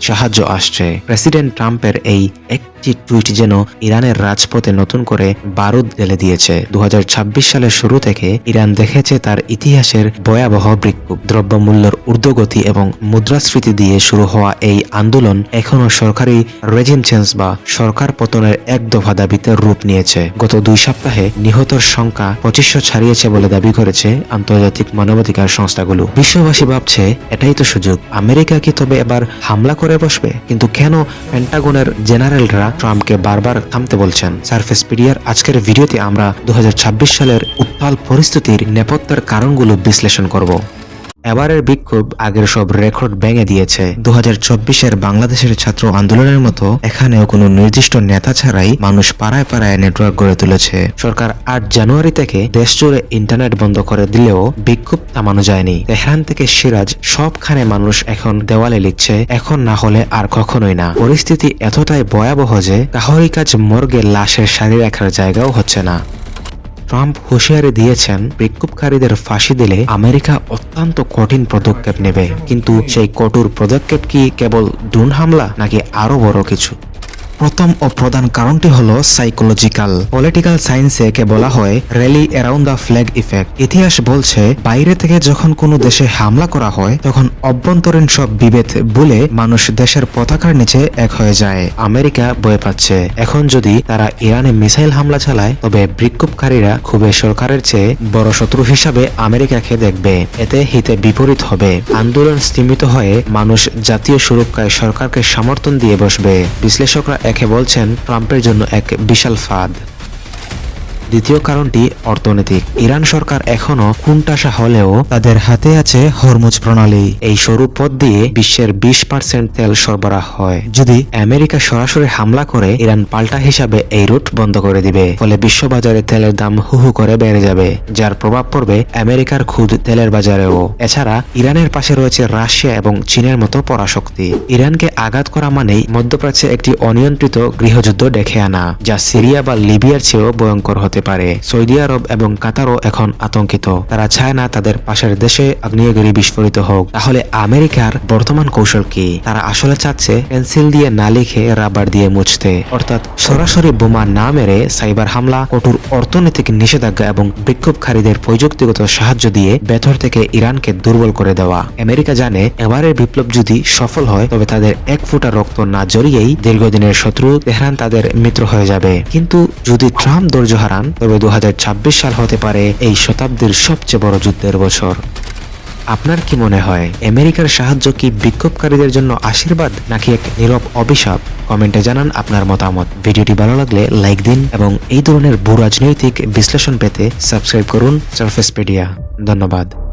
সাহায্য আসছে। প্রেসিডেন্ট ট্রাম্পের এই একটি টুইট যেন ইরানের রাজপথে নতুন করে বারুদ ঢেলে দিয়েছে। দু সালের শুরু থেকে ইরান দেখেছে তার ইতিহাসের ভয়াবহ বিক্ষোভ। দ্রব্যমূল্যের ঊর্ধ্বগতি এবং মুদ্রাস্ফীতি দিয়ে শুরু হওয়া এই আন্দোলন এখনও সরকারি রেজিম চেঞ্জ বা সরকার পতনের এক দফা দাবিতে রূপ নিয়েছে। গত দুই সপ্তাহে নিহতর সংখ্যা পঁচিশশো ছাড়িয়েছে বলে দাবি করেছে আন্তর্জাতিক মানবাধিকার সংস্থাগুলো। বিশ্ববাসী ভাবছে, এটাই তো সুযোগ। আমেরিকা কি তবে এবার হামলা করে বসবে। কিন্তু কেন পেন্টাগনের জেনারেলরা ট্রাম্পকে বারবার থামতে বলছেন? সার্ফেস পিডিয়ার আজকের ভিডিওতে আমরা দু হাজার ছাব্বিশ সালের উত্তাল পরিস্থিতির নেপথ্যের কারণগুলো বিশ্লেষণ করব। এবারের বিক্ষোভ আগের সব রেকর্ড ভেঙে দিয়েছে। দু হাজার বাংলাদেশের ছাত্র আন্দোলনের মতো এখানেও কোনো নির্দিষ্ট নেতা ছাড়াই মানুষ পাড়ায় পাড়ায় নেটওয়ার্ক গড়ে তুলেছে। সরকার আট জানুয়ারি থেকে দেশ জুড়ে ইন্টারনেট বন্ধ করে দিলেও বিক্ষোভ থামানো যায়নি। তেহরান থেকে সিরাজ সবখানে মানুষ এখন দেওয়ালে লিখছে, এখন না হলে আর কখনোই না। পরিস্থিতি এতটাই ভয়াবহ যে কাহরি কাজ মর্গে লাশের সারি রাখার জায়গাও হচ্ছে না। ট্রাম্প হুঁশিয়ারি দিয়েছেন, বিক্ষোভকারীদের ফাঁসি দিলে আমেরিকা অত্যন্ত কঠিন পদক্ষেপ নেবে। কিন্তু সেই কঠোর পদক্ষেপ কি কেবল ড্রোন হামলা নাকি আরও বড় কিছু? প্রথম ও প্রধান কারণটি হলো সাইকোলজিক্যাল পলিটিক্যাল সায়েন্সে একে বলা হয় rally around the flag effect ইতিহাস বলছে, বাইরে থেকে যখন কোনো দেশে হামলা করা হয়, তখন অভ্যন্তরীণ সব বিভেদ বলে মানুষ দেশের পতাকার নিচে এক হয়ে যায়। আমেরিকা বয়ে পাচ্ছে। এখন যদি তারা ইরানে মিসাইল হামলা চালায়, তবে বিক্ষোভকারীরা খুবই সরকারের চেয়ে বড় শত্রু হিসাবে আমেরিকাকে দেখবে। এতে হিতে বিপরীত হবে। আন্দোলন স্তীমিত হয়ে মানুষ জাতীয় সুরক্ষায় সরকারকে সমর্থন দিয়ে বসবে। বিশ্লেষকরা একে বলছেন ট্রাম্পের জন্য এক বিশাল ফাঁদ। দ্বিতীয় কারণটি অর্থনৈতিক। ইরান সরকার এখনও কুণ্ঠাসা হলেও তাদের হাতে আছে হরমুজ প্রণালী। এই সরু পথ দিয়ে বিশ্বের বিশ পার্সেন্ট তেল সরবরাহ হয়। যদি আমেরিকা সরাসরি হামলা করে, ইরান পাল্টা হিসাবে এই রুট বন্ধ করে দিবে। ফলে বিশ্ববাজারে তেলের দাম হু হু করে বেড়ে যাবে, যার প্রভাব পড়বে আমেরিকার খুদ তেলের বাজারেও। এছাড়া ইরানের পাশে রয়েছে রাশিয়া এবং চীনের মতো পরাশক্তি। ইরানকে আঘাত করা মানেই মধ্যপ্রাচ্যে একটি অনিয়ন্ত্রিত গৃহযুদ্ধ ডেকে আনা, যা সিরিয়া বা লিবিয়ার চেয়েও ভয়ঙ্কর হতে পারে। সৌদি আরব এবং কাতারও এখন আতঙ্কিত। তারা চায় না তাদের পাশের দেশে আগ্নেয়গিরি বিস্ফোরিত হোক। তাহলে আমেরিকার বর্তমান কৌশল কি? তারা আসলে চাচ্ছে পেন্সিল দিয়ে না লিখে রাবার দিয়ে মুছতে। অর্থাৎ সরাসরি বোমা না মেরে সাইবার হামলা, কঠোর অর্থনৈতিক নিষেধাজ্ঞা এবং বিক্ষোভকারীদের প্রযুক্তিগত সাহায্য দিয়ে ভেতর থেকে ইরানকে দুর্বল করে দেওয়া। আমেরিকা জানে এবারের বিপ্লব যদি সফল হয়, তবে তাদের এক ফুটা রক্ত না জড়িয়েই দীর্ঘদিনের শত্রু তেহরান তাদের মিত্র হয়ে যাবে। কিন্তু যদি ট্রাম্প ধৈর্য হারান তবে দু সাল হতে পারে এই শতাব্দীর সবচেয়ে বড় যুদ্ধের বছর। আপনার কি মনে হয়, আমেরিকার সাহায্য কি বিক্ষোভকারীদের জন্য আশীর্বাদ, নাকি এক নীরব অভিশাপ? কমেন্টে জানান আপনার মতামত। ভিডিওটি ভালো লাগলে লাইক দিন এবং এই ধরনের ভূ রাজনৈতিক বিশ্লেষণ পেতে সাবস্ক্রাইব করুন সার্ফেসপিডিয়া ধন্যবাদ।